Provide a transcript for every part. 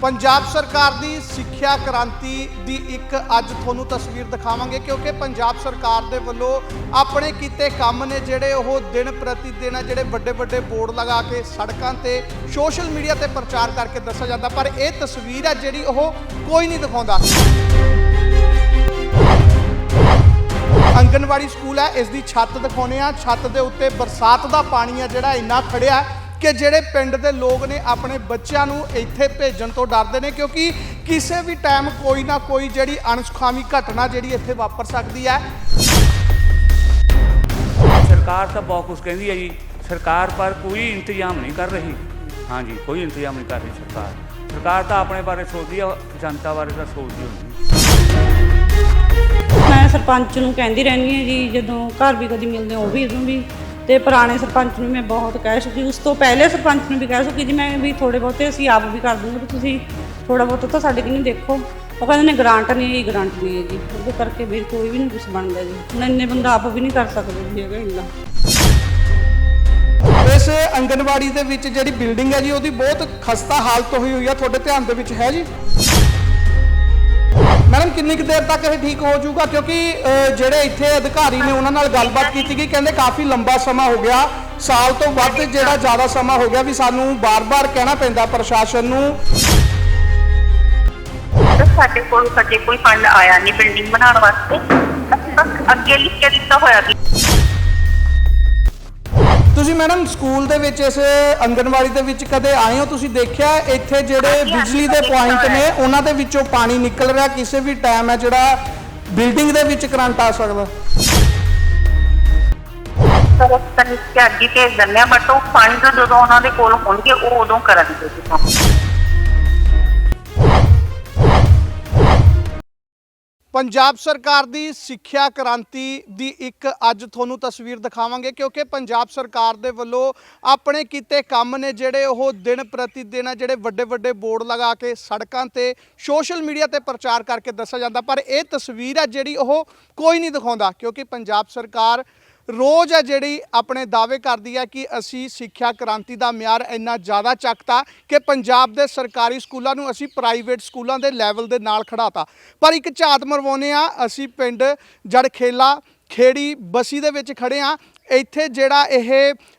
ਪੰਜਾਬ ਸਰਕਾਰ ਦੀ ਸਿੱਖਿਆ ਕ੍ਰਾਂਤੀ ਦੀ ਇੱਕ ਅੱਜ ਤੁਹਾਨੂੰ ਤਸਵੀਰ ਦਿਖਾਵਾਂਗੇ ਕਿਉਂਕਿ ਪੰਜਾਬ ਸਰਕਾਰ ਦੇ ਵੱਲੋਂ ਆਪਣੇ ਕੀਤੇ ਕੰਮ ਨੇ ਜਿਹੜੇ ਉਹ ਦਿਨ ਪ੍ਰਤੀ ਦਿਨ ਜਿਹੜੇ ਵੱਡੇ ਵੱਡੇ ਬੋਰਡ ਲਗਾ ਕੇ ਸੜਕਾਂ ਤੇ ਸੋਸ਼ਲ ਮੀਡੀਆ ਤੇ ਪ੍ਰਚਾਰ ਕਰਕੇ ਦੱਸਿਆ ਜਾਂਦਾ, ਪਰ ਇਹ ਤਸਵੀਰ ਹੈ ਜਿਹੜੀ ਉਹ ਕੋਈ ਨਹੀਂ ਦਿਖਾਉਂਦਾ। ਆਂਗਨਵਾੜੀ ਸਕੂਲ ਹੈ ਇਸ ਦੀ ਛੱਤ ਦਿਖਾਉਨੇ ਆ, ਛੱਤ ਦੇ ਉੱਤੇ ਬਰਸਾਤ ਦਾ ਪਾਣੀ ਆ ਜਿਹੜਾ ਇੰਨਾ ਖੜਿਆ ਕਿ ਜਿਹੜੇ ਪਿੰਡ ਦੇ ਲੋਕ ਨੇ ਆਪਣੇ ਬੱਚਿਆਂ ਨੂੰ ਇੱਥੇ ਭੇਜਣ ਤੋਂ ਡਰਦੇ ਨੇ ਕਿਉਂਕਿ ਕਿਸੇ ਵੀ ਟਾਈਮ ਕੋਈ ਨਾ ਕੋਈ ਜਿਹੜੀ ਅਣਸੁਖਾਵੀ ਘਟਨਾ ਜਿਹੜੀ ਇੱਥੇ ਵਾਪਰ ਸਕਦੀ ਹੈ। ਸਰਕਾਰ ਤਾਂ ਬਹੁਤ ਕੁਝ ਕਹਿੰਦੀ ਹੈ ਜੀ। ਸਰਕਾਰ ਪਰ ਕੋਈ ਇੰਤਜ਼ਾਮ ਨਹੀਂ ਕਰ ਰਹੀ। ਹਾਂਜੀ ਕੋਈ ਇੰਤਜ਼ਾਮ ਨਹੀਂ ਕਰ ਰਹੀ ਸਰਕਾਰ। ਸਰਕਾਰ ਤਾਂ ਆਪਣੇ ਬਾਰੇ ਸੋਚਦੀ ਆ ਜਨਤਾ ਬਾਰੇ ਤਾਂ ਸੋਚਦੀ ਹੋਣੀ। ਮੈਂ ਸਰਪੰਚ ਨੂੰ ਕਹਿੰਦੀ ਰਹਿੰਦੀ ਹਾਂ ਜੀ ਜਦੋਂ ਘਰ ਵੀ ਕਦੀ ਮਿਲਦੇ ਹਾਂ, ਉਹ ਵੀ ਉਦੋਂ ਵੀ ਤੇ ਪੁਰਾਣੇ ਸਰਪੰਚ ਨੂੰ ਮੈਂ ਬਹੁਤ ਕਹਿ ਚੁੱਕੀ ਉਸ ਤੋਂ ਪਹਿਲੇ ਸਰਪੰਚ ਨੂੰ ਵੀ ਕਹਿ ਚੁੱਕੀ ਜੀ ਮੈਂ ਵੀ ਥੋੜੇ ਬਹੁਤੇ ਅਸੀਂ ਆਪ ਵੀ ਕਰ ਦੂੰਗੇ ਵੀ ਤੁਸੀਂ ਥੋੜਾ ਬਹੁਤਾ ਤਾਂ ਸਾਡੇ ਕਿੰਨੇ ਦੇਖੋ। ਉਹ ਕਹਿੰਦੇ ਨੇ ਗ੍ਰਾਂਟ ਨਹੀਂ ਹੈ ਗਰੰਟ ਨਹੀਂ ਹੈ ਜੀ। ਉਹਦੇ ਕਰਕੇ ਵੀ ਕੋਈ ਵੀ ਨਹੀਂ ਕੁਝ ਬਣਦਾ ਜੀ। ਹੁਣ ਇੰਨੇ ਬੰਦਾ ਆਪ ਵੀ ਨਹੀਂ ਕਰ ਸਕਦੇ ਜੀ ਹੈਗਾ ਇੰਨਾ। ਇਸ ਆਂਗਨਵਾੜੀ ਦੇ ਵਿੱਚ ਜਿਹੜੀ ਬਿਲਡਿੰਗ ਹੈ ਜੀ, ਉਹਦੀ ਬਹੁਤ ਖਸਤਾ ਹਾਲਤ ਹੋਈ ਹੋਈ ਆ। ਤੁਹਾਡੇ ਧਿਆਨ ਦੇ ਵਿੱਚ ਹੈ ਜੀ? ਮੈਡਮ ਕਿੰਨੀ ਕੁ ਦੇਰ ਤੱਕ ਇਹ ਠੀਕ ਹੋ ਜਾਊਗਾ? ਕਿਉਂਕਿ ਅਹ, ਜਿਹੜੇ ਇੱਥੇ ਅਧਿਕਾਰੀ ਨੇ ਉਹਨਾਂ ਨਾਲ ਗੱਲਬਾਤ ਕੀਤੀ ਗਈ ਕਹਿੰਦੇ ਕਾਫੀ ਲੰਬਾ ਸਮਾਂ ਹੋ ਗਿਆ। ਸਾਲ ਤੋਂ ਵੱਧ ਜਿਹੜਾ ਜ਼ਿਆਦਾ ਸਮਾਂ ਹੋ ਗਿਆ ਵੀ ਸਾਨੂੰ ਬਾਰ-ਬਾਰ ਕਹਿਣਾ ਪੈਂਦਾ ਪ੍ਰਸ਼ਾਸਨ ਨੂੰ। ਸਰ, ਸਾਡੇ ਕੋਲ ਸਾਡੇ ਕੋਈ ਫੰਡ ਆਇਆ ਨਹੀਂ ਬਿਲਡਿੰਗ ਬਣਾਉਣ ਵਾਸਤੇ। ਅਸੀਂ ਬਸ ਅੱਗੇ ਲਿਖ ਕੇ ਦਿੱਤਾ ਹੋਇਆ ਸੀ ਤੁਸੀਂ ਮੈਡਮ ਸਕੂਲ ਦੇ ਵਿੱਚ ਇਸ ਆਂਗਨਵਾੜੀ ਦੇ ਵਿੱਚ ਕਦੇ ਆਏ ਹੋ? ਤੁਸੀਂ ਦੇਖਿਆ ਇੱਥੇ ਜਿਹੜੇ ਬਿਜਲੀ ਦੇ ਪੁਆਇੰਟ ਨੇ ਉਹਨਾਂ ਦੇ ਵਿੱਚੋਂ ਪਾਣੀ ਨਿਕਲ ਰਿਹਾ ਕਿਸੇ ਵੀ ਟਾਈਮ ਹੈ ਜਿਹੜਾ ਬਿਲਡਿੰਗ ਦੇ ਵਿੱਚ ਕਰੰਟ ਆ ਸਕਦਾ? ਸਰ ਅਸੀਂ ਤਾਂ ਲਿਖ ਕੇ ਅੱਗੇ ਭੇਜ ਦਿੰਦੇ ਆ ਬਟ ਉਹ ਫੰਡ ਜਦੋਂ ਉਹਨਾਂ ਦੇ ਕੋਲ ਹੋਣਗੇ ਉਹ ਉਦੋਂ ਕਰਨਗੇ ਜੀ ਕੰਮ। ਪੰਜਾਬ ਸਰਕਾਰ ਦੀ ਸਿੱਖਿਆ ਕ੍ਰਾਂਤੀ ਦੀ ਇੱਕ ਅੱਜ ਤੁਹਾਨੂੰ ਤਸਵੀਰ ਦਿਖਾਵਾਂਗੇ ਕਿਉਂਕਿ ਪੰਜਾਬ ਸਰਕਾਰ ਦੇ ਵੱਲੋਂ ਆਪਣੇ ਕੀਤੇ ਕੰਮ ਨੇ ਜਿਹੜੇ ਉਹ ਦਿਨ ਪ੍ਰਤੀ ਦਿਨ ਜਿਹੜੇ ਵੱਡੇ ਵੱਡੇ ਬੋਰਡ ਲਗਾ ਕੇ ਸੜਕਾਂ ਤੇ ਸੋਸ਼ਲ ਮੀਡੀਆ ਤੇ ਪ੍ਰਚਾਰ ਕਰਕੇ ਦੱਸਿਆ ਜਾਂਦਾ, ਪਰ ਇਹ ਤਸਵੀਰ ਹੈ ਜਿਹੜੀ ਉਹ ਕੋਈ ਨਹੀਂ ਦਿਖਾਉਂਦਾ, ਕਿਉਂਕਿ ਪੰਜਾਬ ਸਰਕਾਰ ਰੋਜ਼ ਹੈ ਜਿਹੜੀ ਆਪਣੇ ਦਾਅਵੇ ਕਰਦੀ ਹੈ ਕਿ ਅਸੀਂ ਸਿੱਖਿਆ ਕ੍ਰਾਂਤੀ ਦਾ ਮਿਆਰ ਇੰਨਾ ਜ਼ਿਆਦਾ ਚੱਕਤਾ ਕਿ ਪੰਜਾਬ ਦੇ ਸਰਕਾਰੀ ਸਕੂਲਾਂ ਨੂੰ ਅਸੀਂ ਪ੍ਰਾਈਵੇਟ ਸਕੂਲਾਂ ਦੇ ਲੈਵਲ ਦੇ ਨਾਲ ਖੜਾਤਾ। ਪਰ ਇੱਕ ਝਾਤ ਮਰਵਾਉਂਦੇ ਆ ਅਸੀਂ ਪਿੰਡ ਜੜਖੇਲਾ ਖੇੜੀ ਬਸੀ ਦੇ ਵਿੱਚ ਖੜੇ ਆ ਇੱਥੇ ਜਿਹੜਾ ਇਹ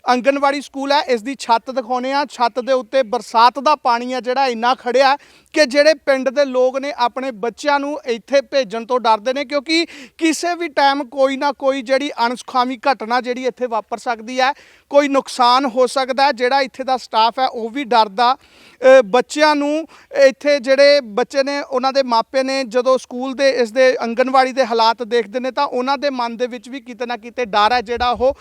ਆਂਗਨਵਾੜੀ ਸਕੂਲ ਹੈ, ਇਸ ਦੀ ਛੱਤ ਦਿਖਾਉਨੇ ਆ ਛੱਤ ਦੇ ਉੱਤੇ ਬਰਸਾਤ ਦਾ ਪਾਣੀ ਆ ਜਿਹੜਾ ਇੰਨਾ ਖੜਿਆ ਕਿ ਜਿਹੜੇ ਪਿੰਡ ਦੇ ਲੋਕ ਨੇ ਆਪਣੇ ਬੱਚਿਆਂ ਨੂੰ ਇੱਥੇ ਭੇਜਣ ਤੋਂ ਡਰਦੇ ਨੇ, ਕਿਉਂਕਿ ਕਿਸੇ ਵੀ ਟਾਈਮ ਕੋਈ ਨਾ ਕੋਈ ਜਿਹੜੀ ਅਣਸੁਖਾਵੀ ਘਟਨਾ ਜਿਹੜੀ ਇੱਥੇ ਵਾਪਰ ਸਕਦੀ ਹੈ, ਕੋਈ ਨੁਕਸਾਨ ਹੋ ਸਕਦਾ ਜਿਹੜਾ ਇੱਥੇ ਦਾ ਸਟਾਫ ਹੈ ਉਹ ਵੀ ਡਰਦਾ ਬੱਚਿਆਂ ਨੂੰ ਇੱਥੇ ਜਿਹੜੇ ਬੱਚੇ ਨੇ, ਉਹਨਾਂ ਦੇ ਮਾਪੇ ਨੇ, ਜਦੋਂ ਸਕੂਲ ਦੇ ਇਸ ਦੇ ਆਂਗਨਵਾੜੀ ਦੇ ਹਾਲਾਤ ਦੇਖਦੇ ਨੇ, ਤਾਂ ਉਹਨਾਂ ਦੇ ਮਨ ਦੇ ਵਿੱਚ ਵੀ ਕਿਤੇ ਨਾ ਕਿਤੇ ਡਰ ਹੈ ਜਿਹੜਾ ਉਹ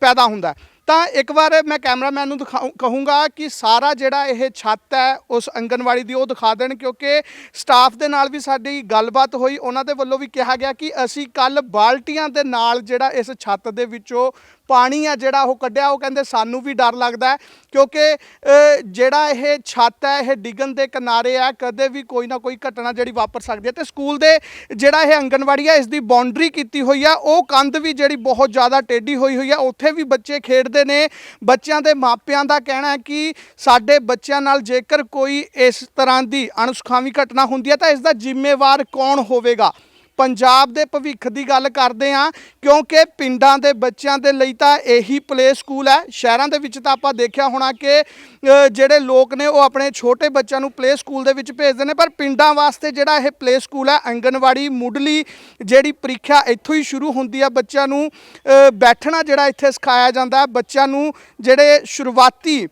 ਪੈਦਾ ਹੁੰਦਾ ਹੈ। ਤਾਂ ਇੱਕ ਵਾਰ ਮੈਂ ਕੈਮਰਾਮੈਨ ਨੂੰ ਦਿਖਾਊਂ, ਕਹੂੰਗਾ ਕਿ ਸਾਰਾ ਜਿਹੜਾ ਇਹ ਛੱਤ ਹੈ, ਉਸ ਆਂਗਨਵਾੜੀ ਦੀ ਉਹ ਦਿਖਾ ਦੇਣ, ਕਿਉਂਕਿ ਸਟਾਫ ਦੇ ਨਾਲ ਵੀ ਸਾਡੀ ਗੱਲਬਾਤ ਹੋਈ। ਉਹਨਾਂ ਦੇ ਵੱਲੋਂ ਵੀ ਕਿਹਾ ਗਿਆ ਕਿ ਅਸੀਂ ਕੱਲ ਬਾਲਟੀਆਂ ਦੇ ਨਾਲ ਜਿਹੜਾ ਇਸ ਛੱਤ ਦੇ ਵਿੱਚੋਂ ਪਾਣੀ ਆ ਜਿਹੜਾ ਉਹ ਕੱਢਿਆ, ਉਹ ਕਹਿੰਦੇ ਸਾਨੂੰ ਵੀ ਡਰ ਲੱਗਦਾ ਕਿਉਂਕਿ ਜਿਹੜਾ ਇਹ ਛੱਤ ਹੈ, ਇਹ ਡਿੱਗਣ ਦੇ ਕਿਨਾਰੇ ਹੈ ਕਦੇ ਵੀ ਕੋਈ ਨਾ ਕੋਈ ਘਟਨਾ ਜਿਹੜੀ ਵਾਪਰ ਸਕਦੀ ਹੈ। ਤੇ ਸਕੂਲ ਦੇ ਜਿਹੜਾ ਇਹ ਆਂਗਨਵਾੜੀ ਹੈ ਇਸ ਦੀ ਬਾਉਂਡਰੀ ਕੀਤੀ ਹੋਈ ਆ, ਉਹ ਕੰਧ ਵੀ ਜਿਹੜੀ ਬਹੁਤ ਜ਼ਿਆਦਾ ਟੇਢੀ ਹੋਈ ਹੋਈ ਆ, ਉੱਥੇ ਵੀ ਬੱਚੇ ਖੇਡਦੇ ਨੇ। ਬੱਚਿਆਂ ਦੇ ਮਾਪਿਆਂ ਦਾ ਕਹਿਣਾ ਹੈ ਕਿ ਸਾਡੇ ਬੱਚਿਆਂ ਨਾਲ ਜੇਕਰ ਕੋਈ ਇਸ ਤਰ੍ਹਾਂ ਦੀ ਅਣਸੁਖਾਵੀ ਘਟਨਾ ਹੁੰਦੀ ਹੈ, ਤਾਂ ਇਸ ਦਾ ਜ਼ਿੰਮੇਵਾਰ ਕੌਣ ਹੋਵੇਗਾ? ਪੰਜਾਬ ਦੇ ਭਵਿੱਖ ਦੀ ਗੱਲ ਕਰਦੇ ਹਾਂ, ਕਿਉਂਕਿ ਪਿੰਡਾਂ ਦੇ ਬੱਚਿਆਂ ਦੇ ਲਈ ਤਾਂ ਇਹੀ ਪਲੇ ਸਕੂਲ ਹੈ। ਸ਼ਹਿਰਾਂ ਦੇ ਵਿੱਚ ਤਾਂ ਆਪਾਂ ਦੇਖਿਆ ਹੋਣਾ ਕਿ ਜਿਹੜੇ ਲੋਕ ਨੇ ਉਹ ਆਪਣੇ ਛੋਟੇ ਬੱਚਿਆਂ ਨੂੰ ਪਲੇ ਸਕੂਲ ਦੇ ਵਿੱਚ ਭੇਜਦੇ ਨੇ, ਪਰ ਪਿੰਡਾਂ ਵਾਸਤੇ ਜਿਹੜਾ ਇਹ ਪਲੇ ਸਕੂਲ ਹੈ ਆਂਗਨਵਾੜੀ ਮੁੱਢਲੀ ਜਿਹੜੀ ਪ੍ਰੀਖਿਆ ਇੱਥੋਂ ਹੀ ਸ਼ੁਰੂ ਹੁੰਦੀ ਆ ਬੱਚਿਆਂ ਨੂੰ ਬੈਠਣਾ ਜਿਹੜਾ ਇੱਥੇ ਸਿਖਾਇਆ ਜਾਂਦਾ ਹੈ ਬੱਚਿਆਂ ਨੂੰ ਜਿਹੜੇ ਸ਼ੁਰੂਆਤੀ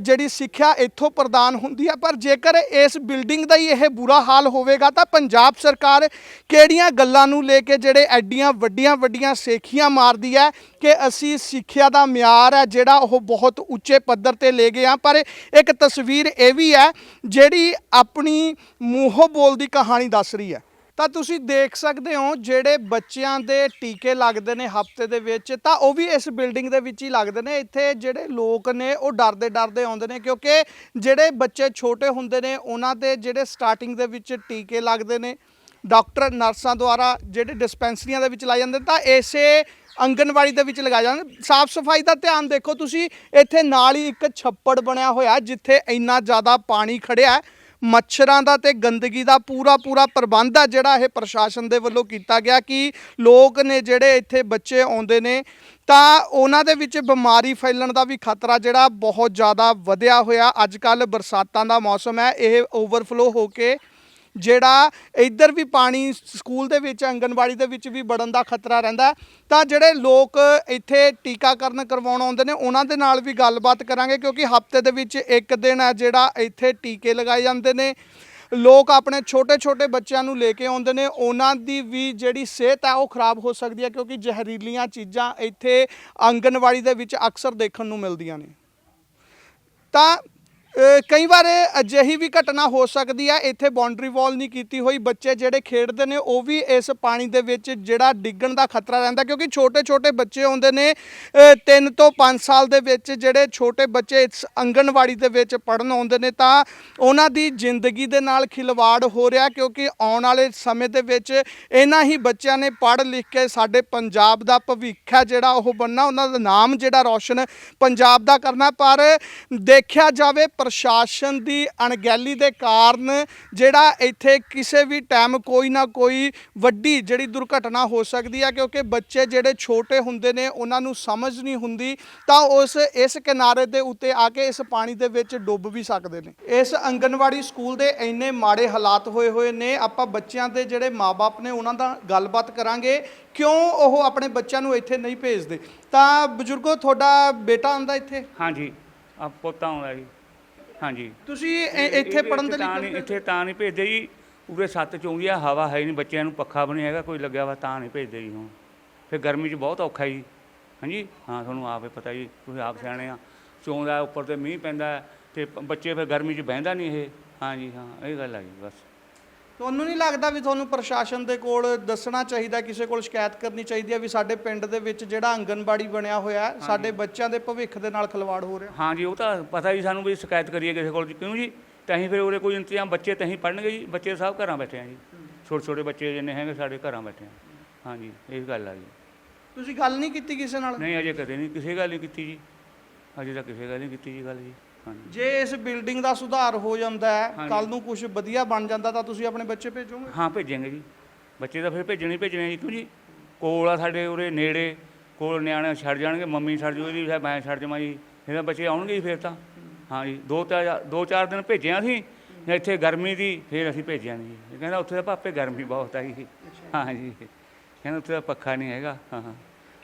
ਜਿਹੜੀ ਸਿੱਖਿਆ ਇੱਥੋਂ ਪ੍ਰਦਾਨ ਹੁੰਦੀ ਹੈ ਪਰ ਜੇਕਰ ਇਸ ਬਿਲਡਿੰਗ ਦਾ ਹੀ ਇਹ ਬੁਰਾ ਹਾਲ ਹੋਵੇਗਾ, ਤਾਂ ਪੰਜਾਬ ਸਰਕਾਰ ਕਿਹੜੀਆਂ ਗੱਲਾਂ ਨੂੰ ਲੈ ਕੇ ਜਿਹੜੇ ਐਡੀਆਂ ਵੱਡੀਆਂ ਵੱਡੀਆਂ ਸੇਖੀਆਂ ਮਾਰਦੀ ਹੈ ਕਿ ਅਸੀਂ ਸਿੱਖਿਆ ਦਾ ਮਿਆਰ ਹੈ, ਜਿਹੜਾ ਉਹ ਬਹੁਤ ਉੱਚੇ ਪੱਧਰ ਤੇ ਲੈ ਗਏ ਆ। ਪਰ ਇੱਕ ਤਸਵੀਰ ਇਹ ਵੀ ਹੈ, ਜਿਹੜੀ ਆਪਣੀ ਮੂੰਹੋਂ ਬੋਲਦੀ ਕਹਾਣੀ ਦੱਸ ਰਹੀ ਹੈ। ਤਾਂ ਤੁਸੀਂ ਦੇਖ ਸਕਦੇ ਹੋ ਜਿਹੜੇ ਬੱਚਿਆਂ ਦੇ ਟੀਕੇ ਲੱਗਦੇ ਨੇ ਹਫ਼ਤੇ ਦੇ ਵਿੱਚ, ਤਾਂ ਉਹ ਵੀ ਇਸ ਬਿਲਡਿੰਗ ਦੇ ਵਿੱਚ ਹੀ ਲੱਗਦੇ ਨੇ। ਇੱਥੇ ਜਿਹੜੇ ਲੋਕ ਨੇ ਉਹ ਡਰਦੇ ਡਰਦੇ ਆਉਂਦੇ ਨੇ ਕਿਉਂਕਿ ਜਿਹੜੇ ਬੱਚੇ ਛੋਟੇ ਹੁੰਦੇ ਨੇ, ਉਹਨਾਂ ਦੇ ਜਿਹੜੇ ਸਟਾਰਟਿੰਗ ਦੇ ਵਿੱਚ ਟੀਕੇ ਲੱਗਦੇ ਨੇ। ਡਾਕਟਰ ਨਰਸਾਂ ਦੁਆਰਾ ਜਿਹੜੇ ਡਿਸਪੈਂਸਰੀਆਂ ਦੇ ਵਿੱਚ ਲਾਏ ਜਾਂਦੇ ਨੇ, ਤਾਂ ਇਸੇ ਆਂਗਨਵਾੜੀ ਦੇ ਵਿੱਚ ਲਗਾਏ ਜਾਣ ਸਾਫ਼ ਸਫ਼ਾਈ ਦਾ ਧਿਆਨ ਦੇਖੋ ਤੁਸੀਂ, ਇੱਥੇ ਨਾਲ ਹੀ ਇੱਕ ਛੱਪੜ ਬਣਿਆ ਹੋਇਆ, ਜਿੱਥੇ ਇੰਨਾ ਜ਼ਿਆਦਾ ਪਾਣੀ ਖੜਿਆ ਹੈ। ਮੱਛਰਾਂ ਦਾ ਤੇ ਗੰਦਗੀ ਦਾ ਪੂਰਾ ਪੂਰਾ ਪ੍ਰਬੰਧ ਆ ਜਿਹੜਾ ਇਹ ਪ੍ਰਸ਼ਾਸਨ ਦੇ ਵੱਲੋਂ ਕੀਤਾ ਗਿਆ ਕਿ ਲੋਕ ਨੇ ਜਿਹੜੇ ਇੱਥੇ ਬੱਚੇ ਆਉਂਦੇ ਨੇ, ਤਾਂ ਉਹਨਾਂ ਦੇ ਵਿੱਚ ਬਿਮਾਰੀ ਫੈਲਣ ਦਾ ਵੀ ਖਤਰਾ ਜਿਹੜਾ ਬਹੁਤ ਜ਼ਿਆਦਾ ਵਧਿਆ ਹੋਇਆ। ਅੱਜ ਕੱਲ ਬਰਸਾਤਾਂ ਦਾ ਮੌਸਮ ਹੈ, ਇਹ ਓਵਰਫਲੋ ਹੋ ਕੇ ਜਿਹੜਾ ਇੱਧਰ ਵੀ ਪਾਣੀ ਸਕੂਲ ਦੇ ਵਿੱਚ, ਆਂਗਨਵਾੜੀ ਦੇ ਵਿੱਚ ਵੀ ਵੜਨ ਦਾ ਖਤਰਾ ਰਹਿੰਦਾ ਤਾਂ ਜਿਹੜੇ ਲੋਕ ਇੱਥੇ ਟੀਕਾਕਰਨ ਕਰਵਾਉਣ ਆਉਂਦੇ ਨੇ, ਉਹਨਾਂ ਦੇ ਨਾਲ ਵੀ ਗੱਲਬਾਤ ਕਰਾਂਗੇ, ਕਿਉਂਕਿ ਹਫ਼ਤੇ ਦੇ ਵਿੱਚ ਇੱਕ ਦਿਨ ਹੈ ਜਿਹੜਾ ਇੱਥੇ ਟੀਕੇ ਲਗਾਏ ਜਾਂਦੇ ਨੇ। ਲੋਕ ਆਪਣੇ ਛੋਟੇ-ਛੋਟੇ ਬੱਚਿਆਂ ਨੂੰ ਲੈ ਕੇ ਆਉਂਦੇ ਨੇ, ਉਹਨਾਂ ਦੀ ਵੀ ਜਿਹੜੀ ਸਿਹਤ ਹੈ ਉਹ ਖਰਾਬ ਹੋ ਸਕਦੀ ਹੈ, ਕਿਉਂਕਿ ਜ਼ਹਿਰੀਲੀਆਂ ਚੀਜ਼ਾਂ ਇੱਥੇ ਆਂਗਨਵਾੜੀ ਦੇ ਵਿੱਚ ਅਕਸਰ ਦੇਖਣ ਨੂੰ ਮਿਲਦੀਆਂ ਨੇ। ਤਾਂ ਕਈ ਵਾਰ ਅਜਿਹੀ ਵੀ ਘਟਨਾ ਹੋ ਸਕਦੀ ਹੈ ਇੱਥੇ ਬਾਉਂਡਰੀ ਵਾਲ ਨਹੀਂ ਕੀਤੀ ਹੋਈ, ਬੱਚੇ ਜਿਹੜੇ ਖੇਡਦੇ ਨੇ, ਉਹ ਵੀ ਇਸ ਪਾਣੀ ਦੇ ਵਿੱਚ ਜਿਹੜਾ ਡਿੱਗਣ ਦਾ ਖਤਰਾ ਰਹਿੰਦਾ, ਕਿਉਂਕਿ ਛੋਟੇ-ਛੋਟੇ ਬੱਚੇ ਹੁੰਦੇ ਨੇ 3 ਤੋਂ 5 ਸਾਲ ਦੇ ਵਿੱਚ ਜਿਹੜੇ ਛੋਟੇ ਬੱਚੇ ਇਸ ਆਂਗਣਵਾੜੀ ਦੇ ਵਿੱਚ ਪੜਨ ਆਉਂਦੇ ਨੇ, ਤਾਂ ਉਹਨਾਂ ਦੀ ਜ਼ਿੰਦਗੀ ਦੇ ਨਾਲ ਖਿਲਵਾੜ ਹੋ ਰਿਹਾ, ਕਿਉਂਕਿ ਆਉਣ ਵਾਲੇ ਸਮੇਂ ਦੇ ਵਿੱਚ ਇਹਨਾਂ ਹੀ ਬੱਚਿਆਂ ਨੇ ਪੜ੍ਹ ਲਿਖ ਕੇ ਸਾਡੇ ਪੰਜਾਬ ਦਾ ਭਵਿੱਖ ਹੈ, ਜਿਹੜਾ ਉਹ ਬੰਨਾ ਉਹਨਾਂ ਦਾ ਨਾਮ ਜਿਹੜਾ ਰੌਸ਼ਨ ਪੰਜਾਬ ਦਾ ਕਰਨਾ, ਪਰ ਦੇਖਿਆ ਜਾਵੇ ਪ੍ਰਸ਼ਾਸਨ ਦੀ ਅਣਗਹਿਲੀ ਦੇ ਕਾਰਨ ਜਿਹੜਾ ਇੱਥੇ ਕਿਸੇ ਵੀ ਟਾਈਮ ਕੋਈ ਨਾ ਕੋਈ ਵੱਡੀ ਜਿਹੜੀ ਦੁਰਘਟਨਾ ਹੋ ਸਕਦੀ ਹੈ ਕਿਉਂਕਿ ਬੱਚੇ ਜਿਹੜੇ ਛੋਟੇ ਹੁੰਦੇ ਨੇ, ਉਹਨਾਂ ਨੂੰ ਸਮਝ ਨਹੀਂ ਹੁੰਦੀ, ਤਾਂ ਉਸ, ਇਸ ਕਿਨਾਰੇ ਦੇ ਉੱਤੇ ਆ ਕੇ ਇਸ ਪਾਣੀ ਦੇ ਵਿੱਚ ਡੁੱਬ ਵੀ ਸਕਦੇ ਨੇ। ਇਸ ਆਂਗਨਵਾੜੀ ਸਕੂਲ ਦੇ ਇੰਨੇ ਮਾੜੇ ਹਾਲਾਤ ਹੋਏ ਹੋਏ ਨੇ, ਆਪਾਂ ਬੱਚਿਆਂ ਦੇ ਜਿਹੜੇ ਮਾਪੇ ਨੇ, ਉਹਨਾਂ ਦਾ ਗੱਲਬਾਤ ਕਰਾਂਗੇ, ਕਿਉਂ ਉਹ ਆਪਣੇ ਬੱਚਿਆਂ ਨੂੰ ਇੱਥੇ ਨਹੀਂ ਭੇਜਦੇ? ਤਾਂ ਬਜ਼ੁਰਗੋ, ਤੁਹਾਡਾ ਬੇਟਾ ਆਂਦਾ ਇੱਥੇ? ਹਾਂਜੀ ਆ ਪੋਤਾ ਆਉਂਦਾ ਜੀ। ਹਾਂਜੀ। ਤੁਸੀਂ ਇ- ਇੱਥੇ ਪੜਨ ਦੇ ਤਾਂ ਲਈ ਨਹੀਂ ਕਿਉਂ ਇੱਥੇ ਤਾਂ ਨਹੀਂ ਭੇਜਦੇ ਜੀ। ਉਰੇ ਸੱਤ ਚੋਂਗੀ ਆ ਹਵਾ ਹੈ ਨਹੀਂ ਬੱਚਿਆਂ ਨੂੰ ਪੱਖਾ ਵੀ ਨਹੀਂ ਹੈਗਾ ਕੋਈ ਲੱਗਿਆ ਵਾ ਤਾਂ ਨਹੀਂ ਭੇਜਦੇ ਜੀ ਹੁਣ। ਫਿਰ ਗਰਮੀ 'ਚ ਬਹੁਤ ਔਖਾ ਜੀ। ਹਾਂਜੀ? ਹਾਂ ਤੁਹਾਨੂੰ ਆਪੇ ਪਤਾ ਜੀ ਤੁਸੀਂ ਆਪ ਸਿਆਣੇ ਆ। ਚੋਂਦਾ ਉੱਪਰ ਤੇ ਮੀਂਹ ਪੈਂਦਾ ਹੈ ਤੇ ਪ- ਬੱਚੇ ਫਿਰ ਗਰਮੀ 'ਚ ਬਹਿੰਦਾ ਨਹੀਂ ਇਹ। ਹਾਂਜੀ ਹਾਂ ਇਹ ਗੱਲ ਆ ਜੀ ਬਸ। ਤੁਹਾਨੂੰ ਨਹੀਂ ਲੱਗਦਾ ਵੀ ਤੁਹਾਨੂੰ ਪ੍ਰਸ਼ਾਸਨ ਦੇ ਕੋਲ ਦੱਸਣਾ ਚਾਹੀਦਾ ਕਿਸੇ ਕੋਲ ਸ਼ਿਕਾਇਤ ਕਰਨੀ ਚਾਹੀਦੀ ਹੈ ਵੀ ਸਾਡੇ ਪਿੰਡ ਦੇ ਵਿੱਚ ਜਿਹੜਾ ਆਂਗਨਬਾੜੀ ਬਣਿਆ ਹੋਇਆ ਹੈ, ਸਾਡੇ ਬੱਚਿਆਂ ਦੇ ਭਵਿੱਖ ਦੇ ਨਾਲ ਖਿਲਵਾੜ ਹੋ ਰਿਹਾ? ਹਾਂਜੀ ਉਹ ਤਾਂ ਪਤਾ ਹੀ ਸਾਨੂੰ ਵੀ ਸ਼ਿਕਾਇਤ ਕਰੀਏ ਕਿਸੇ ਕੋਲ ਕਿਉਂ ਜੀ? ਤਾਂ ਅਸੀਂ ਫਿਰ ਉਰੇ ਕੋਈ ਇੰਤਜ਼ਾਮ ਬੱਚੇ ਤਾਂ ਅਸੀਂ ਪੜਨਗੇ ਜੀ। ਬੱਚੇ ਸਭ ਘਰਾਂ ਬੈਠੇ ਆ ਜੀ। ਛੋਟੇ ਛੋਟੇ ਬੱਚੇ ਜਿੰਨੇ ਹੈਗੇ ਸਾਡੇ ਘਰਾਂ ਬੈਠੇ ਆ। ਹਾਂਜੀ ਇਹ ਗੱਲ ਆ ਜੀ। ਤੁਸੀਂ ਗੱਲ ਨਹੀਂ ਕੀਤੀ ਕਿਸੇ ਨਾਲ? ਨਹੀਂ ਅਜੇ ਕਦੇ ਨਹੀਂ। ਕਿਸੇ ਗੱਲ ਨਹੀਂ ਕੀਤੀ ਜੀ। ਅਜੇ ਤਾਂ ਕਿਸੇ ਗੱਲ ਨਹੀਂ ਕੀਤੀ ਜੀ ਗੱਲ ਜੀ। ਜੇ ਇਸ ਬਿਲਡਿੰਗ ਦਾ ਸੁਧਾਰ ਹੋ ਜਾਂਦਾ ਹੈ। ਕੱਲ ਨੂੰ ਕੁਝ ਵਧੀਆ ਬਣ ਜਾਂਦਾ ਤਾਂ ਤੁਸੀਂ ਆਪਣੇ ਬੱਚੇ ਭੇਜੋਗੇ? ਹਾਂ ਭੇਜਾਂਗੇ ਜੀ। ਬੱਚੇ ਤਾਂ ਫਿਰ ਭੇਜਣੇ ਭੇਜਣੇ ਜੀ ਕਿਉਂ ਜੀ ਕੋਲ ਆ ਸਾਡੇ ਉਰੇ ਨੇੜੇ ਕੋਲ ਨਿਆਣੇ ਛੱਡ ਜਾਣਗੇ ਮੰਮੀ ਛੱਡ ਜੂਗੀ ਜੀ ਮੈਂ ਛੱਡ ਜਾਵਾਂ ਜੀ। ਫਿਰ ਬੱਚੇ ਆਉਣਗੇ ਫਿਰ ਤਾਂ। ਹਾਂ ਜੀ ਦੋ ਚਾਰ ਦੋ ਚਾਰ ਦਿਨ ਭੇਜਿਆ ਸੀ ਇੱਥੇ ਗਰਮੀ ਦੀ ਫਿਰ ਅਸੀਂ ਭੇਜਿਆ ਨਹੀਂ ਜੀ। ਇਹ ਕਹਿੰਦਾ ਉੱਥੇ ਤਾਂ ਭਾਪੇ ਗਰਮੀ ਬਹੁਤ ਆ ਜੀ। ਹਾਂ ਜੀ। ਕਹਿੰਦਾ ਉੱਥੇ ਤਾਂ ਪੱਖਾ ਨਹੀਂ ਹੈਗਾ। ਹਾਂ ਹਾਂ।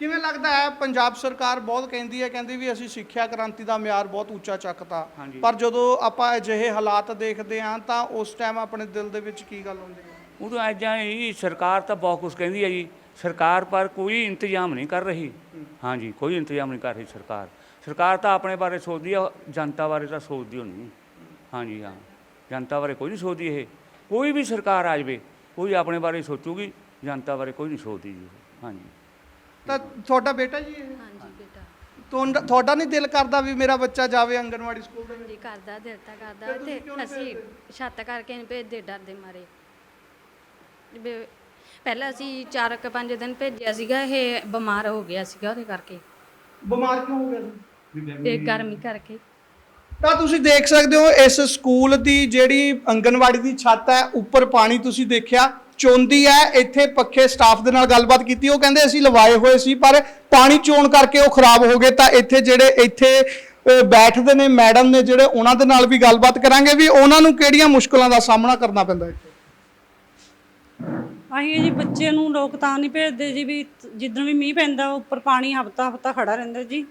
ਕਿਵੇਂ ਲੱਗਦਾ ਹੈ? ਪੰਜਾਬ ਸਰਕਾਰ ਬਹੁਤ ਕਹਿੰਦੀ ਹੈ ਕਹਿੰਦੀ ਵੀ ਅਸੀਂ ਸਿੱਖਿਆ ਕ੍ਰਾਂਤੀ ਦਾ ਮਿਆਰ ਬਹੁਤ ਉੱਚਾ ਚੱਕਤਾ। ਹਾਂਜੀ। ਪਰ ਜਦੋਂ ਆਪਾਂ ਅਜਿਹੇ ਹਾਲਾਤ ਦੇਖਦੇ ਹਾਂ ਤਾਂ ਉਸ ਟਾਈਮ ਆਪਣੇ ਦਿਲ ਦੇ ਵਿੱਚ ਕੀ ਗੱਲ ਹੁੰਦੀ ਹੈ? ਉਦੋਂ ਐਜਾਂ ਹੀ ਸਰਕਾਰ ਤਾਂ ਬਹੁਤ ਕੁਝ ਕਹਿੰਦੀ ਹੈ ਜੀ। ਸਰਕਾਰ ਪਰ ਕੋਈ ਇੰਤਜ਼ਾਮ ਨਹੀਂ ਕਰ ਰਹੀ। ਹਾਂਜੀ ਕੋਈ ਇੰਤਜ਼ਾਮ ਨਹੀਂ ਕਰ ਰਹੀ ਸਰਕਾਰ। ਸਰਕਾਰ ਤਾਂ ਆਪਣੇ ਬਾਰੇ ਸੋਚਦੀ ਆ ਜਨਤਾ ਬਾਰੇ ਤਾਂ ਸੋਚਦੀ ਹੋਣੀ ਨਹੀਂ ਹਾਂਜੀ ਹਾਂ। ਜਨਤਾ ਬਾਰੇ ਕੋਈ ਨਹੀਂ ਸੋਚਦੀ ਇਹ। ਕੋਈ ਵੀ ਸਰਕਾਰ ਆ ਜਾਵੇ ਕੋਈ ਆਪਣੇ ਬਾਰੇ ਸੋਚੂਗੀ ਜਨਤਾ ਬਾਰੇ ਕੋਈ ਨਹੀਂ ਸੋਚਦੀ ਜੀ। ਹਾਂਜੀ। ਤਾਂ ਤੁਹਾਡਾ ਬੇਟਾ ਜੀ ਇਹ? ਹਾਂਜੀ ਬੇਟਾ। ਤੁਹਾਡਾ ਤੁਹਾਡਾ ਨਹੀਂ ਦਿਲ ਕਰਦਾ ਵੀ ਮੇਰਾ ਬੱਚਾ ਜਾਵੇ ਆਂਗਨਵਾੜੀ ਸਕੂਲ ਦੇ ਵਿੱਚ? ਜੀ ਕਰਦਾ ਦਿਲ ਤਾਂ ਕਰਦਾ। ਫਿਰ ਤੁਸੀਂ ਤੇ ਕਿਉਂ ਨਹੀਂ ਅਸੀਂ ਛੱਤ ਕਰਕੇ ਨਹੀਂ ਭੇਜਦੇ ਡਰਦੇ ਮਾਰੇ। ਵੀ ਪਹਿਲਾਂ ਅਸੀਂ ਚਾਰ ਕੁ ਪੰਜ ਦਿਨ ਭੇਜਿਆ ਸੀਗਾ ਇਹ ਬਿਮਾਰ ਹੋ ਗਿਆ ਸੀਗਾ ਉਹਦੇ ਕਰਕੇ। ਬਿਮਾਰ ਕਿਉਂ ਹੋ ਗਿਆ ਸੀ? ਇਹ ਗਰਮੀ ਕਰਕੇ। ਤਾਂ ਤੁਸੀਂ ਦੇਖ ਸਕਦੇ ਹੋ ਇਸ ਸਕੂਲ ਦੀ ਜਿਹੜੀ ਆਂਗਨਵਾੜੀ ਦੀ ਛੱਤ ਹੈ ਉੱਪਰ ਪਾਣੀ ਤੁਸੀਂ ਦੇਖਿਆ ਚੋਂਦੀ ਹੈ, ਇੱਥੇ ਪੱਖੇ ਸਟਾਫ ਦੇ ਨਾਲ ਗੱਲਬਾਤ ਕੀਤੀ, ਉਹ ਕਹਿੰਦੇ ਅਸੀਂ ਲਵਾਏ ਹੋਏ ਸੀ, ਪਰ ਪਾਣੀ ਚੋਣ ਕਰਕੇ ਉਹ ਖਰਾਬ ਹੋ ਗਏ, ਤਾਂ ਇੱਥੇ ਜਿਹੜੇ, ਇੱਥੇ ਬੈਠਦੇ ਨੇ ਮੈਡਮ ਨੇ ਜਿਹੜੇ, ਉਹਨਾਂ ਦੇ ਨਾਲ ਵੀ ਗੱਲਬਾਤ ਕਰਾਂਗੇ ਵੀ ਉਹਨਾਂ ਨੂੰ ਕਿਹੜੀਆਂ ਮੁਸ਼ਕਲਾਂ ਦਾ ਸਾਹਮਣਾ ਕਰਨਾ ਪੈਂਦਾ ਹੈ ਅਸੀਂ ਜੀ, ਬੱਚੇ ਨੂੰ ਲੋਕ ਤਾਂ ਨਹੀਂ ਭੇਜਦੇ ਜੀ ਵੀ, ਜਿੱਦਣ ਵੀ ਮੀਂਹ ਪੈਂਦਾ, ਉੱਪਰ ਪਾਣੀ ਹਫਤਾ ਹਫਤਾ ਖੜਾ ਰਹਿੰਦਾ ਜੀ।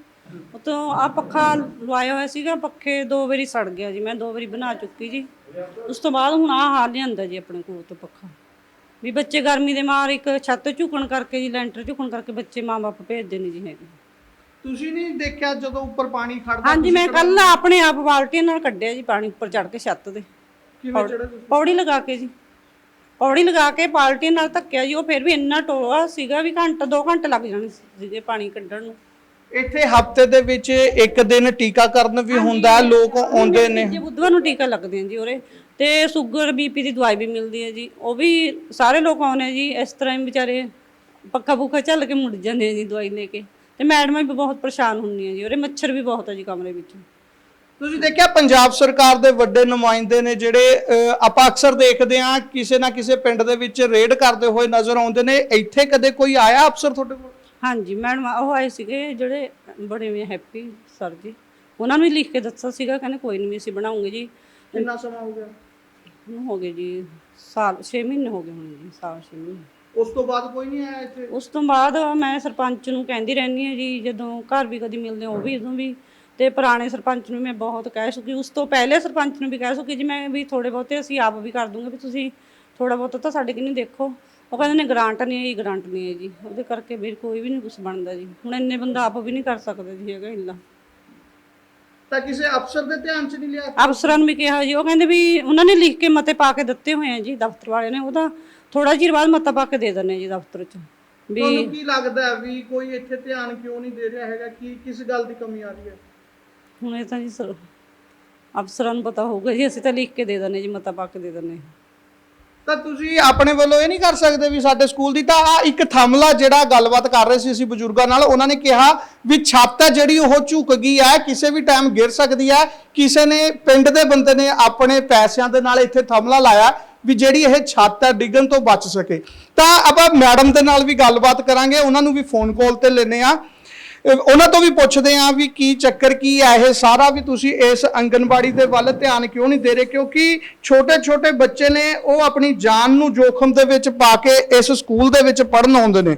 ਉਤੋਂ ਆ ਪੱਖਾ ਲਵਾਇਆ ਹੋਇਆ ਸੀਗਾ, ਪੱਖੇ ਦੋ ਵਾਰੀ ਸੜ ਗਿਆ ਜੀ, ਮੈਂ ਦੋ ਵਾਰੀ ਬਣਾ ਚੁੱਕੀ ਜੀ। ਉਸ ਤੋਂ ਬਾਅਦ ਹੁਣ ਆ ਹਾਲ ਲਿਆਂਦਾ ਜੀ ਆਪਣੇ ਕੋਲ ਤੋਂ ਪੱਖਾ। ਵੀ ਬੱਚੇ ਗਰਮੀ ਦੇ ਮਾਰ ਇੱਕ ਛੱਤ ਝੁਕਣ ਕਰਕੇ ਜੀ ਲੈਂਟਰ ਝੁਕਣ ਕਰਕੇ ਬੱਚੇ ਮਾਂ-ਬਾਪ ਭੇਜਦੇ ਨਹੀਂ ਜੀ ਹੈਗੇ। ਤੁਸੀਂ ਨਹੀਂ ਦੇਖਿਆ ਜਦੋਂ ਉੱਪਰ ਪਾਣੀ ਖੜਦਾ ਹਾਂਜੀ ਮੈਂ ਕੱਲ ਆਪਣੇ ਆਪ ਬਾਲਟੀਆਂ ਨਾਲ ਕੱਢਿਆ ਜੀ ਪਾਣੀ ਉੱਪਰ ਚੜ ਕੇ ਛੱਤ ਦੇ ਕਿਵੇਂ ਤੁਸੀਂ? ਪੌੜੀ ਲਗਾ ਕੇ ਜੀ। ਪੌੜੀ ਲਗਾ ਕੇ ਬਾਲਟੀ ਨਾਲ ਧੱਕਿਆ ਜੀ ਉਹ ਫਿਰ ਵੀ ਇੰਨਾ ਟੋਆ ਸੀਗਾ ਵੀ ਘੰਟਾ 2 ਘੰਟੇ ਲੱਗ ਜਾਣੇ ਸੀਗੇ ਪਾਣੀ ਕੱਢਣ ਨੂੰ। ਇੱਥੇ ਹਫ਼ਤੇ ਦੇ ਵਿੱਚ ਇੱਕ ਦਿਨ ਟੀਕਾਕਰਨ ਵੀ ਹੁੰਦਾ ਲੋਕ ਆਉਂਦੇ ਨੇ। ਜੇ ਬੁੱਧਵਾਰ ਨੂੰ ਟੀਕਾ ਲੱਗਦੇ ਆ ਜੀ ਉਰੇ। ਤੇ ਸ਼ੂਗਰ ਬੀਪੀ ਦੀ ਦਵਾਈ ਵੀ ਮਿਲਦੀ ਹੈ ਜੀ। ਉਹ ਵੀ ਸਾਰੇ ਲੋਕ ਆਉਂਦੇ ਆ ਜੀ ਇਸ ਤਰ੍ਹਾਂ ਹੀ ਵਿਚਾਰੇ ਪੱਖਾ ਪੁੱਖਾ ਚੱਲ ਕੇ ਮੁੜ ਜਾਂਦੇ ਆ ਜੀ ਦਵਾਈ ਲੈ ਕੇ। ਤੇ ਮੈਡਮਾਂ ਵੀ ਬਹੁਤ ਪਰੇਸ਼ਾਨ ਹੁੰਦੀਆਂ ਜੀ ਉਹਰੇ ਮੱਛਰ ਵੀ ਬਹੁਤ ਆ ਜੀ ਕਮਰੇ ਵਿੱਚ। ਤੁਸੀਂ ਦੇਖਿਆ ਪੰਜਾਬ ਸਰਕਾਰ ਦੇ ਵੱਡੇ ਨੁਮਾਇੰਦੇ ਨੇ ਜਿਹੜੇ ਆਪਾਂ ਅਕਸਰ ਦੇਖਦੇ ਹਾਂ ਕਿਸੇ ਨਾ ਕਿਸੇ ਪਿੰਡ ਦੇ ਵਿੱਚ ਰੇਡ ਕਰਦੇ ਹੋਏ ਨਜ਼ਰ ਆਉਂਦੇ ਨੇ। ਇੱਥੇ ਕਦੇ ਕੋਈ ਆਇਆ ਅਫਸਰ ਤੁਹਾਡੇ ਕੋਲ? ਹਾਂਜੀ ਮੈਡਮ ਉਹ ਆਏ ਸੀਗੇ ਜਿਹੜੇ ਬੜੇ ਵੀ ਹੈਪੀ ਸਰ ਜੀ। ਉਹਨਾਂ ਨੂੰ ਹੀ ਲਿਖ ਕੇ ਦੱਸਿਆ ਸੀਗਾ ਕਹਿੰਦੇ ਕੋਈ ਨਹੀਂ ਅਸੀਂ ਬਣਾਉਂਗੇ ਜੀ। ਕਿੰਨਾ ਸਮਾਂ ਹੋ ਗਿਆ? ਹੁਣ ਹੋ ਗਏ ਜੀ ਸਾਲ 6 ਮਹੀਨੇ ਹੋ ਗਏ ਹੁਣ ਜੀ ਸਾਲ 6 ਮਹੀਨੇ। ਉਸ ਤੋਂ ਬਾਅਦ ਕੋਈ ਨਹੀਂ ਆਇਆ ਇੱਥੇ? ਉਸ ਤੋਂ ਬਾਅਦ ਮੈਂ ਸਰਪੰਚ ਨੂੰ ਕਹਿੰਦੀ ਰਹਿੰਦੀ ਹਾਂ ਜੀ ਜਦੋਂ ਘਰ ਵੀ ਕਦੀ ਮਿਲਦੇ ਹਾਂ ਉਹ ਵੀ ਉਦੋਂ ਵੀ। ਤੇ ਪੁਰਾਣੇ ਸਰਪੰਚ ਨੂੰ ਮੈਂ ਬਹੁਤ ਕਹਿ ਚੁੱਕੀ ਉਸ ਤੋਂ ਪਹਿਲੇ ਸਰਪੰਚ ਨੂੰ ਵੀ ਕਹਿ ਚੁੱਕੀ ਜੀ ਮੈਂ ਵੀ ਥੋੜੇ ਬਹੁਤੇ ਅਸੀਂ ਆਪ ਵੀ ਕਰ ਦੂੰਗੇ ਵੀ ਤੁਸੀਂ ਥੋੜਾ ਬਹੁਤਾ ਤਾਂ ਸਾਡੇ ਕਿੰਨੀ ਦੇਖੋ। ਉਹ ਕਹਿੰਦੇ ਨੇ ਗ੍ਰਾਂਟ ਨਹੀਂ ਹੈ ਗ੍ਰਾਂਟ ਨਹੀਂ ਹੈ ਜੀ ਉਹਦੇ ਕਰਕੇ ਵੀ ਕੋਈ ਵੀ ਨਹੀਂ ਕੁਝ ਬਣਦਾ ਜੀ। ਹੁਣ ਇੰਨੇ ਬੰਦਾ ਆਪ ਵੀ ਨਹੀਂ ਕਰ ਸਕਦਾ ਜੀ ਹੈਗਾ ਇੰਨਾ। ਤਾਂ ਕਿਸੇ ਅਫਸਰ ਦੇ ਧਿਆਨ 'ਚ ਨਹੀਂ ਲਿਆ ਅਫਸਰਾਂ ਨੂੰ ਵੀ ਕਿਹਾ ਜੀ ਉਹ ਕਹਿੰਦੇ ਵੀ ਉਹਨਾਂ ਨੇ ਲਿਖ ਕੇ ਮਤੇ ਪਾ ਕੇ ਦਿੱਤੇ ਹੋਏ ਆ ਜੀ ਦਫ਼ਤਰ ਵਾਲਿਆਂ ਨੇ ਉਹਦਾ ਥੋੜਾ ਜਿਹਾ ਬਾਅਦ ਮਤਾ ਪਾ ਕੇ ਦੇ ਦਿੰਦੇ ਆ ਜੀ ਦਫ਼ਤਰ 'ਚ ਵੀ ਤੁਹਾਨੂੰ ਕੀ ਲੱਗਦਾ ਹੈ ਵੀ ਕੋਈ ਇੱਥੇ ਧਿਆਨ ਕਿਉਂ ਨਹੀਂ ਦੇ ਰਿਹਾ ਹੈਗਾ ਕੀ ਕਿਸ ਗੱਲ ਦੀ ਕਮੀ ਆ ਰਹੀ ਹੈ? ਹੁਣ ਇਹ ਤਾਂ ਜੀ ਸਰ ਅਫਸਰਾਂ ਨੂੰ ਪਤਾ ਹੋਊਗਾ ਜੀ ਅਸੀਂ ਤਾਂ ਲਿਖ ਕੇ ਦੇ ਦਿੰਦੇ ਜੀ ਮਤਾ ਪਾ ਕੇ ਦੇ ਦਿੰਦੇ ਤਾਂ ਤੁਸੀਂ ਆਪਣੇ ਵੱਲੋਂ ਇਹ ਨਹੀਂ ਕਰ ਸਕਦੇ ਵੀ ਸਾਡੇ ਸਕੂਲ ਦੀ ਤਾਂ ਆ ਇੱਕ ਥਮਲਾ ਜਿਹੜਾ ਗੱਲਬਾਤ ਕਰ ਰਹੇ ਸੀ ਅਸੀਂ ਬਜ਼ੁਰਗਾਂ ਨਾਲ, ਉਹਨਾਂ ਨੇ ਕਿਹਾ ਵੀ ਛੱਤ ਹੈ ਜਿਹੜੀ ਉਹ ਝੁਕ ਗਈ ਹੈ, ਕਿਸੇ ਵੀ ਟਾਈਮ ਗਿਰ ਸਕਦੀ ਹੈ। ਕਿਸੇ ਨੇ ਪਿੰਡ ਦੇ ਬੰਦੇ ਨੇ ਆਪਣੇ ਪੈਸਿਆਂ ਦੇ ਨਾਲ ਇੱਥੇ ਥਮਲਾ ਲਾਇਆ ਵੀ ਜਿਹੜੀ ਇਹ ਛੱਤ ਹੈ ਡਿੱਗਣ ਤੋਂ ਬਚ ਸਕੇ। ਤਾਂ ਆਪਾਂ ਮੈਡਮ ਦੇ ਨਾਲ ਵੀ ਗੱਲਬਾਤ ਕਰਾਂਗੇ, ਉਹਨਾਂ ਨੂੰ ਵੀ ਫੋਨ ਕਾਲ ਤੇ ਲੈਨੇ ਆ ਉਹਨਾਂ ਤੋਂ ਵੀ ਪੁੱਛਦੇ ਆ ਵੀ ਕੀ ਚੱਕਰ ਕੀ ਹੈ ਇਹ ਸਾਰਾ ਵੀ ਤੁਸੀਂ ਇਸ ਅੰਗਨਵਾੜੀ ਦੇ ਵੱਲ ਧਿਆਨ ਕਿਉਂ ਨਹੀਂ ਦੇ ਰਹੇ? ਕਿਉਂਕਿ ਛੋਟੇ ਛੋਟੇ ਬੱਚੇ ਨੇ ਉਹ ਆਪਣੀ ਜਾਨ ਨੂੰ ਜੋਖਮ ਦੇ ਵਿੱਚ ਪਾ ਕੇ ਇਸ ਸਕੂਲ ਦੇ ਵਿੱਚ ਪੜਨ ਆਉਂਦੇ ਨੇ।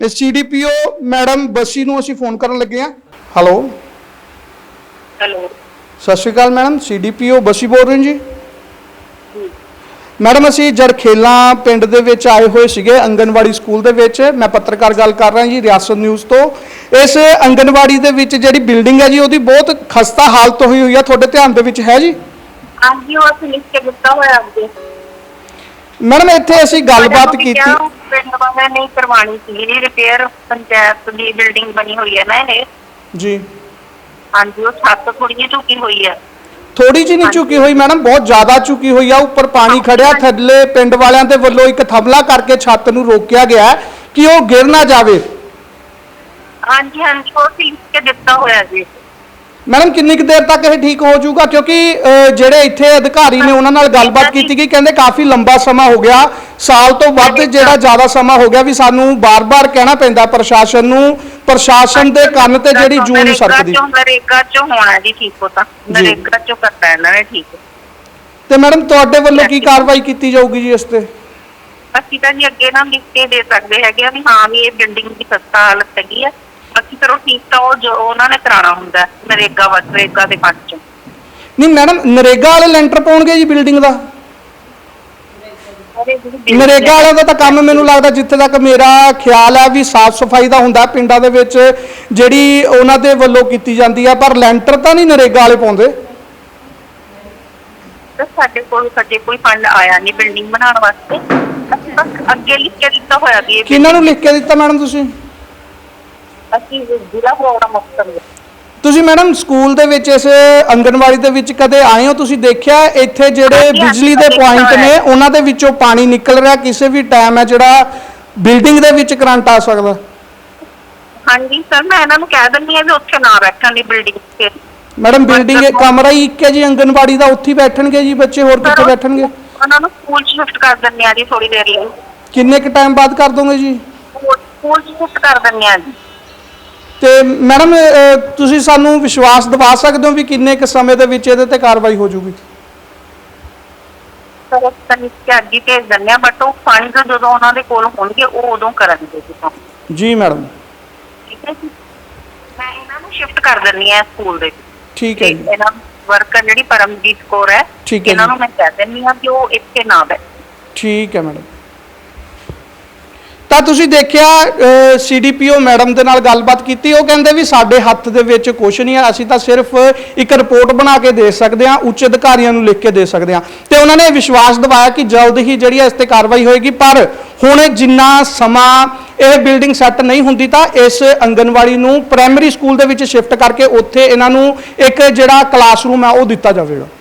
ਇਸ ਸੀਡੀਪੀਓ ਮੈਡਮ ਬੱਸੀ ਨੂੰ ਅਸੀਂ ਫੋਨ ਕਰਨ ਲੱਗੇ ਆ ਹੈਲੋ। ਹੈਲੋ। ਸਤਿ ਸ਼੍ਰੀ ਅਕਾਲ ਮੈਡਮ ਸੀਡੀਪੀਓ ਬੱਸੀ ਬੋਲ ਰਹੇ ਹੋ ਜੀ? ਮੈਡਮ ਅਸੀਂ ਜਰਖੇਲਾ ਪਿੰਡ ਦੇ ਵਿੱਚ ਆਏ ਹੋਏ ਸੀਗੇ ਅੰਗਨਵਾੜੀ ਸਕੂਲ ਦੇ ਵਿੱਚ। ਮੈਂ ਪੱਤਰਕਾਰ ਗੱਲ ਕਰ ਰਿਹਾ ਜੀ ਰਿਆਸਤ ਨਿਊਜ਼ ਤੋਂ। ਇਸ ਅੰਗਨਵਾੜੀ ਦੇ ਵਿੱਚ ਜਿਹੜੀ ਬਿਲਡਿੰਗ ਹੈ ਜੀ ਉਹਦੀ ਬਹੁਤ ਖਸਤਾ ਹਾਲਤ ਹੋਈ ਹੋਈ ਆ। ਤੁਹਾਡੇ ਧਿਆਨ ਦੇ ਵਿੱਚ ਹੈ ਜੀ? ਹਾਂਜੀ ਉਹ ਅਸੀਂ ਲਿਖ ਕੇ ਦਿੱਤਾ ਹੋਇਆ ਅੱਗੇ। ਮੈਡਮ ਇੱਥੇ ਅਸੀਂ ਗੱਲਬਾਤ ਕੀਤੀ। ਪਿੰਡ ਵਾਲਿਆਂ ਨੇ ਕਰਵਾਣੀ ਸੀ ਇਹ ਰਿਪੇਅਰ ਪੰਚਾਇਤ ਦੀ ਬਿਲਡਿੰਗ ਬਣੀ ਹੋਈ ਹੈ ਨਾ ਇਹ। ਜੀ। ਹਾਂਜੀ ਉਹ ਛੱਤ ਥੋੜੀ ਜਿਹੀ ਝੁਕੀ ਹੋਈ ਹੈ। ਥੋੜੀ ਜਿਹੀ ਨਹੀਂ ਝੁਕੀ ਹੋਈ ਮੈਡਮ ਬਹੁਤ ਜ਼ਿਆਦਾ ਝੁਕੀ ਹੋਈ ਆ ਉੱਪਰ ਪਾਣੀ ਖੜਿਆ ਥੱਲੇ ਪਿੰਡ ਵਾਲਿਆਂ ਦੇ ਵੱਲੋਂ ਇੱਕ ਥਮਲਾ ਕਰਕੇ ਛੱਤ ਨੂੰ ਰੋਕਿਆ ਗਿਆ ਕਿ ਉਹ ਗਿਰ ਨਾ ਜਾਵੇ। ਹਾਂਜੀ ਹਾਂਜੀ ਉਹ ਅਸੀਂ ਲਿਖ ਕੇ ਦਿੱਤਾ ਹੋਇਆ ਜੀ। ਮੈਡਮ ਕਿੰਨੀ ਕੁ ਦੇਰ ਤੱਕ ਇਹ ਠੀਕ ਹੋ ਜਾਊਗਾ? ਕਿਉਂਕਿ ਅਹ, ਜਿਹੜੇ ਇੱਥੇ ਅਧਿਕਾਰੀ ਨੇ ਉਹਨਾਂ ਨਾਲ ਗੱਲਬਾਤ ਕੀਤੀ ਗਈ ਕਹਿੰਦੇ ਕਾਫੀ ਲੰਬਾ ਸਮਾਂ ਹੋ ਗਿਆ। ਸਾਲ ਤੋਂ ਵੱਧ ਜਿਹੜਾ ਜ਼ਿਆਦਾ ਸਮਾਂ ਹੋ ਗਿਆ ਵੀ ਸਾਨੂੰ ਬਾਰ-ਬਾਰ ਕਹਿਣਾ ਪੈਂਦਾ ਪ੍ਰਸ਼ਾਸਨ ਨੂੰ ਪ੍ਰਸ਼ਾਸਨ ਦੇ ਕੰਨ ਤੇ ਜਿਹੜੀ ਜੂਨ ਨਹੀਂ ਸਰਕਦੀ ਚੋਂ ਨਰੇਗਾ ਚੋਂ ਹੋਣਾ ਜੀ ਠੀਕ ਹੋ ਤਾਂ। ਨਰੇਗਾ ਚੋਂ ਕਰਤਾ ਇਹਨਾਂ ਨੇ ਠੀਕ। ਤੇ ਮੈਡਮ ਤੁਹਾਡੇ ਵੱਲੋਂ ਕੀ ਕਾਰਵਾਈ ਕੀਤੀ ਜਾਊਗੀ ਜੀ ਇਸ ਤੇ? ਅਸੀਂ ਤਾਂ ਜੀ ਅੱਗੇ ਨਾ ਲਿਖ ਕੇ ਦੇ ਸਕਦੇ ਹੈਗੇ ਆ ਵੀ ਹਾਂ ਵੀ ਇਹ ਬਿਲਡਿੰਗ ਦੀ ਸਸਤਾ ਹਾਲਤ ਹੈਗੀ ਆ। ਬਾਕੀ ਚਲੋ ਠੀਕ ਤਾਂ ਉਹ ਜੋ ਉਹਨਾਂ ਨੇ ਕਰਾਉਣਾ ਹੁੰਦਾ ਨਰੇਗਾ ਵਸਰੇਗਾ ਦੇ ਫੰਡ ਚੋਂ। ਨਹੀਂ ਮੈਡਮ ਨਰੇਗਾ ਵਾਲੇ ਲੈਂਟਰ ਪਾਉਣਗੇ ਜੀ ਬਿਲਡਿੰਗ ਦਾ? ਨਰੇਗਾ ਵਾਲਿਆਂ ਦਾ ਤਾਂ ਕੰਮ ਮੈਨੂੰ ਲੱਗਦਾ ਜਿੱਥੇ ਤੱਕ ਮੇਰਾ ਖਿਆਲ ਹੈ ਵੀ ਸਾਫ਼ ਸਫ਼ਾਈ ਦਾ ਹੁੰਦਾ ਪਿੰਡਾਂ ਦੇ ਵਿੱਚ ਜਿਹੜੀ ਉਹਨਾਂ ਦੇ ਵੱਲੋਂ ਕੀਤੀ ਜਾਂਦੀ ਹੈ ਪਰ ਲੈਂਟਰ ਤਾਂ ਨਹੀਂ ਨਰੇਗਾ ਵਾਲੇ ਪਾਉਂਦੇ। ਤਾਂ ਸਾਡੇ ਕੋਲ ਸਾਡੇ ਕੋਈ ਫੰਡ ਆਇਆ ਨਹੀਂ ਬਿਲਡਿੰਗ ਬਣਾਉਣ ਵਾਸਤੇ। ਅਸੀਂ ਬਸ ਅੱਗੇ ਲਿਖ ਕੇ ਦਿੱਤਾ ਹੋਇਆ ਵੀ ਇਹ ਕਿਹਨਾਂ ਨੂੰ ਲਿਖ ਕੇ ਦਿੱਤਾ ਮੈਡਮ ਤੁਸੀਂ? ਅਸੀਂ ਜ਼ਿਲ੍ਹਾ ਪ੍ਰੋਗਰਾਮ ਅਫਸਰ ਨੂੰ। ਤੁਸੀਂ ਮੈਡਮ ਸਕੂਲ ਦੇ ਵਿੱਚ ਇਸ ਅੰਗਨਵਾੜੀ ਦੇ ਵਿੱਚ ਕਦੇ ਆਏ ਹੋ? ਤੁਸੀਂ ਦੇਖਿਆ ਇੱਥੇ ਜਿਹੜੇ ਬਿਜਲੀ ਦੇ ਪੁਆਇੰਟ ਨੇ। ਉਹਨਾਂ ਦੇ ਵਿੱਚੋਂ ਪਾਣੀ ਨਿਕਲ ਰਿਹਾ? ਕਿਸੇ ਵੀ ਟਾਈਮ ਹੈ ਜਿਹੜਾ ਬਿਲਡਿੰਗ ਦੇ ਵਿੱਚ ਕਰੰਟ ਆ ਸਕਦਾ? ਹਾਂਜੀ ਸਰ ਮੈਂ ਇਹਨਾਂ ਨੂੰ ਕਹਿ ਦਿੰਦੀ ਆ ਵੀ ਉੱਥੇ ਨਾ ਬੈਠਣ ਦੀ ਬਿਲਡਿੰਗ ਤੇ। ਮੈਡਮ ਬਿਲਡਿੰਗ ਕਮਰਾ ਹੀ ਇੱਕ ਹੈ ਜੀ ਅੰਗਨਵਾੜੀ ਦਾ ਉੱਥੇ ਹੀ ਬੈਠਣਗੇ ਜੀ ਬੱਚੇ ਹੋਰ ਕਿੱਥੇ ਬੈਠਣਗੇ? ਉਹਨਾਂ ਨੂੰ ਸਕੂਲ ਸ਼ਿਫਟ ਕਰ ਦਿੰਦੇ ਆ ਜੀ ਥੋੜੀ ਦੇਰ ਲਈ। ਕਿੰਨੇ ਕੁ ਟਾਈਮ ਬਾਅਦ ਕਰ ਦੋਗੇ ਜੀ? ਸਕੂਲ ਸ਼ਿਫਟ ਕਰ ਦਿੰਦੇ ਆ ਜੀ। ਤੇ ਮੈਡਮ ਤੁਸੀਂ ਸਾਨੂੰ ਵਿਸ਼ਵਾਸ ਦਿਵਾ ਸਕਦੇ ਹੋ ਵੀ ਕਿੰਨੇ ਕੁ ਸਮੇਂ ਦੇ ਵਿੱਚ ਇਹਦੇ ਤੇ ਕਾਰਵਾਈ ਹੋ ਜਾਊਗੀ ਸਰ ਅਸੀਂ ਤਾਂ ਲਿਖ ਕੇ ਅੱਗੇ ਭੇਜ ਦਿੰਦੇ ਆ ਬਟ ਉਹ ਫੰਡ ਜਦੋਂ ਉਹਨਾਂ ਦੇ ਕੋਲ ਹੋਣਗੇ ਉਹ ਉਦੋਂ ਕਰਨਗੇ ਜੀ ਮੈਡਮ। ਠੀਕ ਹੈ ਜੀ? ਮੈਂ ਇਹਨਾਂ ਨੂੰ ਸ਼ਿਫਟ ਕਰ ਦਿੰਦੀ ਆ ਸਕੂਲ ਦੇ ਵਿੱਚ। ਠੀਕ ਹੈ ਤੇ ਜੀ। ਇਹਨਾਂ ਵਰਕਰ ਜਿਹੜੀ ਪਰਮਜੀਤ ਕੌਰ ਹੈ ਠੀਕ ਹੈ ਇਹਨਾਂ ਜੀ। ਨੂੰ ਮੈਂ ਕਹਿ ਦਿੰਦੀ ਆ ਕਿ ਉਹ ਇੱਥੇ ਨਾ ਬੈ ਠੀਕ ਹੈ ਮੈਡਮ। ਤਾਂ ਤੁਸੀਂ ਦੇਖਿਆ ਸੀਡੀਪੀਓ ਮੈਡਮ ਦੇ ਨਾਲ ਗੱਲਬਾਤ ਕੀਤੀ? ਉਹ ਕਹਿੰਦੇ ਵੀ ਸਾਡੇ ਹੱਥ ਦੇ ਵਿੱਚ ਕੁਝ ਨਹੀਂ ਹੈ, ਅਸੀਂ ਤਾਂ ਸਿਰਫ ਇੱਕ ਰਿਪੋਰਟ ਬਣਾ ਕੇ ਦੇ ਸਕਦੇ ਹਾਂ, ਉੱਚ ਅਧਿਕਾਰੀਆਂ ਨੂੰ ਲਿਖ ਕੇ ਦੇ ਸਕਦੇ ਹਾਂ। ਤੇ ਉਹਨਾਂ ਨੇ ਵਿਸ਼ਵਾਸ ਦਿਵਾਇਆ ਕਿ ਜਲਦ ਹੀ ਜਿਹੜੀ ਹੈ, ਇਸ ਤੇ ਕਾਰਵਾਈ ਹੋਏਗੀ। ਪਰ ਹੁਣ ਜਿੰਨਾ ਸਮਾਂ ਇਹ ਬਿਲਡਿੰਗ ਸੈੱਟ ਨਹੀਂ ਹੁੰਦੀ, ਤਾਂ ਇਸ ਅੰਗਨਵਾੜੀ ਨੂੰ ਪ੍ਰਾਇਮਰੀ ਸਕੂਲ ਦੇ ਵਿੱਚ ਸ਼ਿਫਟ ਕਰਕੇ ਉੱਥੇ ਇਹਨਾਂ ਨੂੰ ਇੱਕ ਜਿਹੜਾ ਕਲਾਸਰੂਮ ਹੈ, ਉਹ ਦਿੱਤਾ ਜਾਵੇਗਾ।